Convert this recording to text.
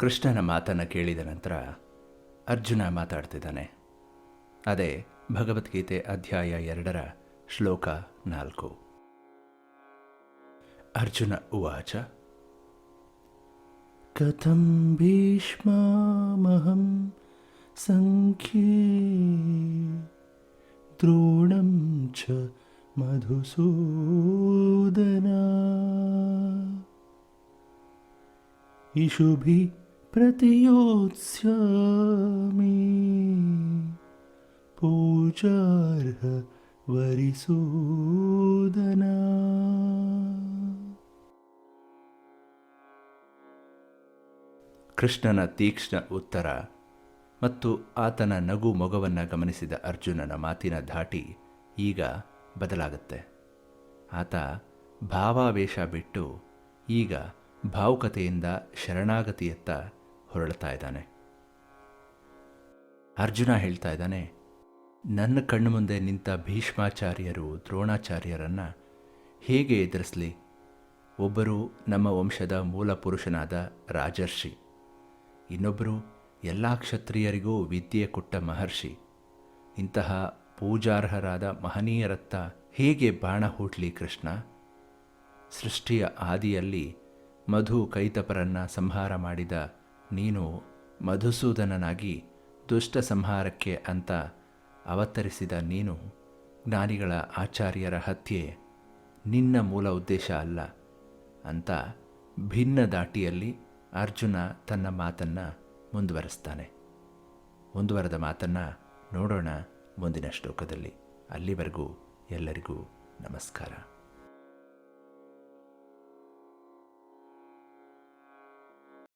ಕೃಷ್ಣನ ಮಾತನ್ನು ಕೇಳಿದ ನಂತರ ಅರ್ಜುನ ಮಾತಾಡ್ತಿದ್ದಾನೆ. ಅದೇ ಭಗವದ್ಗೀತೆ ಅಧ್ಯಾಯ ಎರಡರ ಶ್ಲೋಕ ನಾಲ್ಕು. ಅರ್ಜುನ ಉವಾಚ. ಕಥಂ ಭೀಷ್ಮಾಮಹಂ ಸಂಖ್ಯೆ ದ್ರೋಣಂ ಚ ಮಧುಸೂದನ. ಇಷುಭಿ ಪ್ರತಿಯೋತ್ಸ್ಯಾಮಿ ಪೂಜಾರ್ಹ ವರಿಸೂದನ. ಕೃಷ್ಣನ ತೀಕ್ಷ್ಣ ಉತ್ತರ ಮತ್ತು ಆತನ ನಗು ಮೊಗವನ್ನು ಗಮನಿಸಿದ ಅರ್ಜುನನ ಮಾತಿನ ಧಾಟಿ ಈಗ ಬದಲಾಗುತ್ತೆ. ಆತ ಭಾವಾವೇಶ ಬಿಟ್ಟು ಈಗ ಭಾವುಕತೆಯಿಂದ ಶರಣಾಗತಿಯತ್ತ ಹೊರಳ್ತಾ ಇದ್ದಾನೆ. ಅರ್ಜುನ ಹೇಳ್ತಾ ಇದ್ದಾನೆ, ನನ್ನ ಕಣ್ಣು ಮುಂದೆ ನಿಂತ ಭೀಷ್ಮಾಚಾರ್ಯರು ದ್ರೋಣಾಚಾರ್ಯರನ್ನು ಹೇಗೆ ಎದುರಿಸಲಿ? ಒಬ್ಬರು ನಮ್ಮ ವಂಶದ ಮೂಲ ಪುರುಷನಾದ ರಾಜರ್ಷಿ ಇನ್ನೊಬ್ಬರು ಎಲ್ಲ ಕ್ಷತ್ರಿಯರಿಗೂ ವಿದ್ಯೆ ಕೊಟ್ಟ ಮಹರ್ಷಿ. ಇಂತಹ ಪೂಜಾರ್ಹರಾದ ಮಹನೀಯರತ್ತ ಹೇಗೆ ಬಾಣ ಹೂಟ್ಲಿ ಕೃಷ್ಣ? ಸೃಷ್ಟಿಯ ಆದಿಯಲ್ಲಿ ಮಧು ಕೈತಪರನ್ನ ಸಂಹಾರ ಮಾಡಿದ ನೀನು ಮಧುಸೂದನನಾಗಿ ದುಷ್ಟ ಸಂಹಾರಕ್ಕೆ ಅಂತ ಅವತರಿಸಿದ ನೀನು ಜ್ಞಾನಿಗಳ ಆಚಾರ್ಯರ ಹತ್ಯೆ ನಿನ್ನ ಮೂಲ ಉದ್ದೇಶ ಅಲ್ಲ ಅಂತ ಭಿನ್ನ ದಾಟಿಯಲ್ಲಿ ಅರ್ಜುನ ತನ್ನ ಮಾತನ್ನು ಮುಂದುವರೆಸ್ತಾನೆ. ಮುಂದುವರೆದ ಮಾತನ್ನು ನೋಡೋಣ ಮುಂದಿನ ಶ್ಲೋಕದಲ್ಲಿ. ಅಲ್ಲಿವರೆಗೂ ಎಲ್ಲರಿಗೂ ನಮಸ್ಕಾರ.